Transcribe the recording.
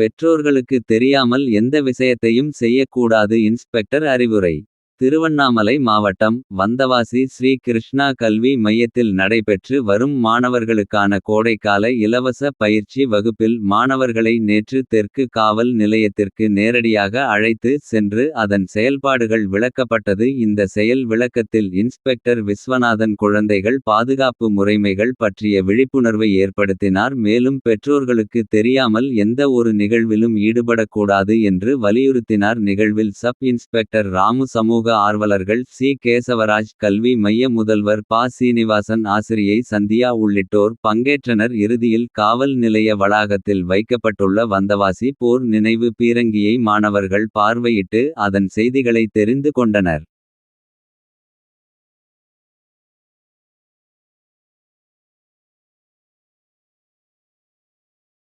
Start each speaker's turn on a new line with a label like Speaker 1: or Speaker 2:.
Speaker 1: பெற்றோர்களுக்கு தெரியாமல் எந்த விஷயத்தையும் செய்யக்கூடாது இன்ஸ்பெக்டர் அறிவுரை. திருவண்ணாமலை மாவட்டம் வந்தவாசி ஸ்ரீ கிருஷ்ணா கல்வி மையத்தில் நடைபெற்று வரும் மாணவர்களுக்கான கோடைக்கால இலவச பயிற்சி வகுப்பில் மாணவர்களை நேற்று தெற்கு காவல் நிலையத்திற்கு நேரடியாக அழைத்து சென்று அதன் செயல்பாடுகள் விளக்கப்பட்டது. இந்த செயல் விளக்கத்தில் இன்ஸ்பெக்டர் விஸ்வநாதன் குழந்தைகள் பாதுகாப்பு முறைமைகள் பற்றிய விழிப்புணர்வை ஏற்படுத்தினார். மேலும் பெற்றோர்களுக்கு தெரியாமல் எந்த ஒரு நிகழ்விலும் ஈடுபடக்கூடாது என்று வலியுறுத்தினார். நிகழ்வில் சப் இன்ஸ்பெக்டர் ராமு சமூக ஆர்வலர்கள் சி. கேசவராஜ் கல்வி மைய முதல்வர் ப. சீனிவாசன் ஆசிரியை சந்தியா உள்ளிட்டோர் பங்கேற்றனர். இறுதியில் காவல் நிலைய வளாகத்தில் வைக்கப்பட்டுள்ள வந்தவாசி போர் நினைவு பீரங்கியை மாணவர்கள் பார்வையிட்டு அதன் செய்திகளை தெரிந்து கொண்டனர்.